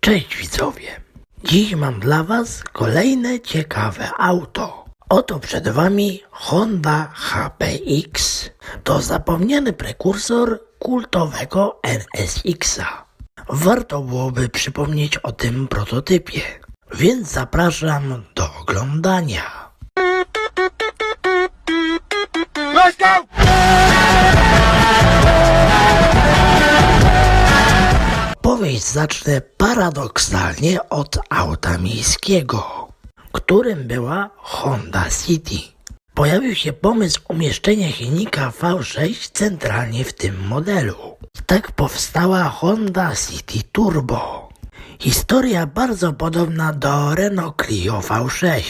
Cześć widzowie! Dziś mam dla Was kolejne ciekawe auto. Oto przed Wami Honda HPX. To zapomniany prekursor kultowego NSX-a. Warto byłoby przypomnieć o tym prototypie, więc zapraszam do oglądania. Zacznę paradoksalnie od auta miejskiego, którym była Honda City. Pojawił się pomysł umieszczenia silnika V6 centralnie w tym modelu. Tak powstała Honda City Turbo. Historia bardzo podobna do Renault Clio V6.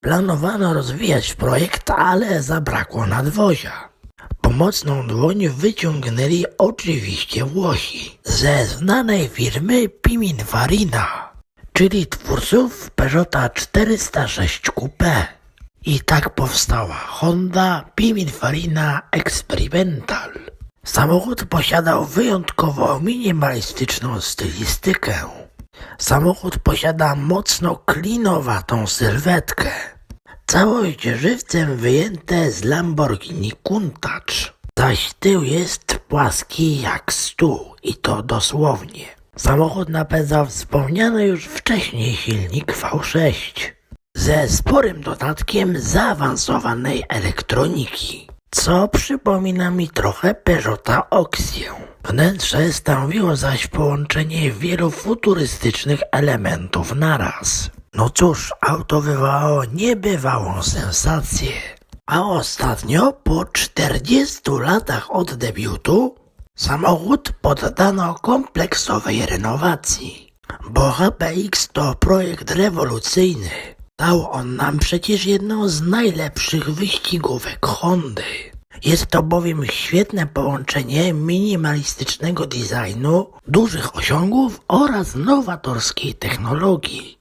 Planowano rozwijać projekt, ale zabrakło nadwozia. Pomocną dłoń wyciągnęli oczywiście Włosi ze znanej firmy Pininfarina, czyli twórców Peugeota 406 Coupé. I tak powstała Honda Pininfarina Experimental. Samochód posiadał wyjątkowo minimalistyczną stylistykę. Samochód posiada mocno klinowatą sylwetkę. Całość żywcem wyjęte z Lamborghini Countach, zaś tył jest płaski jak stół i to dosłownie. Samochód napędzał wspomniany już wcześniej silnik V6 ze sporym dodatkiem zaawansowanej elektroniki, co przypomina mi trochę Peugeota Oxię. Wnętrze stanowiło zaś połączenie wielu futurystycznych elementów naraz. No cóż, auto wywołało niebywałą sensację. A ostatnio, po 40 latach od debiutu, samochód poddano kompleksowej renowacji. Bo HPX to projekt rewolucyjny. Dał on nam przecież jedną z najlepszych wyścigówek Hondy. Jest to bowiem świetne połączenie minimalistycznego designu, dużych osiągów oraz nowatorskiej technologii.